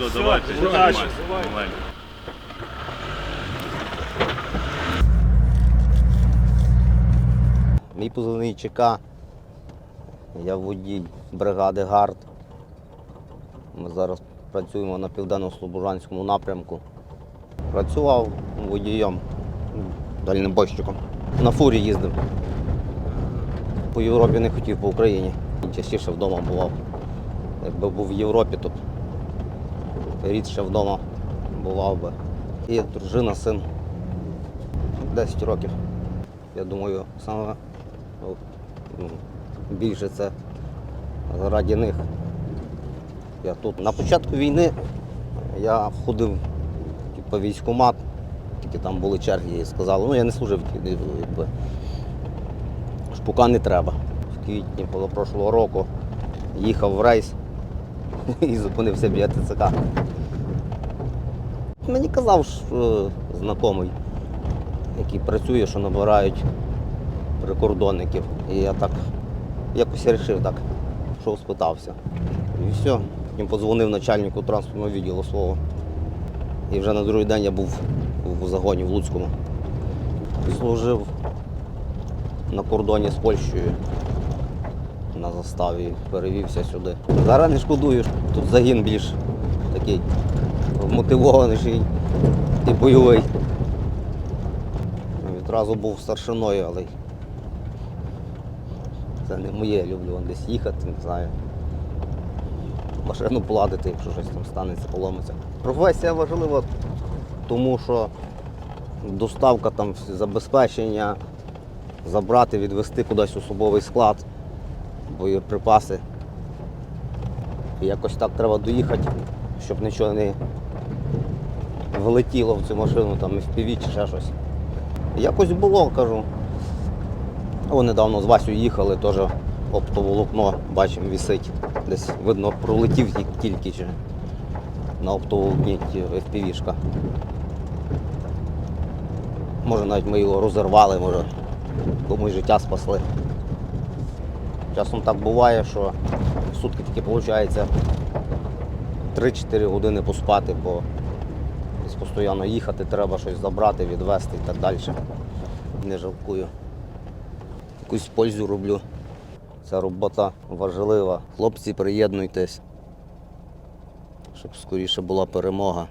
Все, давайте. удачі. Мій позивний ЧК. Я водій бригади ГАРД. Ми зараз працюємо на південно-слобожанському напрямку. Працював водієм, дальнобойщиком. На фурі їздив. По Європі не хотів по Україні. Частіше вдома бував. Якби був в Європі, то рідше вдома бував би. Є дружина, син 10 років. Я думаю, саме ну, більше це заради них. Я тут. На початку війни я ходив типу, військкомат, тільки там були черги і сказали, ну я не служив, якби. Шпука не треба. В квітні позапрошлого року їхав в рейс і зупинився біля ТЦК. Мені казав, що знайомий, який працює, що набирають прикордонників. І я так якось вирішив так, що спитався. І все. Потім подзвонив начальнику транспортного відділу свого. І вже на другий день я був в загоні в Луцькому. Служив на кордоні з Польщею на заставі, перевівся сюди. Зараз не шкодую, тут загін більш такий вмотивований і бойовий. Відразу був старшиною, але це не моє, я люблю десь їхати, не знаю. Машину поладити, якщо щось там станеться, поломиться. Професія важлива, тому що доставка там забезпечення, забрати, відвести кудись особовий склад, боєприпаси. І якось так треба доїхати, щоб нічого не влетіло в цю машину, там FPV чи ще щось. Якось було, кажу. О, недавно з Васю їхали, теж оптоволокно, бачимо, висить. Десь видно, пролетів тільки чи на оптоволокні FPV-шка. Може навіть ми його розірвали, може комусь життя спасли. Часом так буває, що в сутки таки виходить 3-4 години поспати, бо десь постійно їхати, треба щось забрати, відвезти і так далі. Не жалкую. Якусь пользу роблю. Ця робота важлива. Хлопці, приєднуйтесь, щоб скоріше була перемога.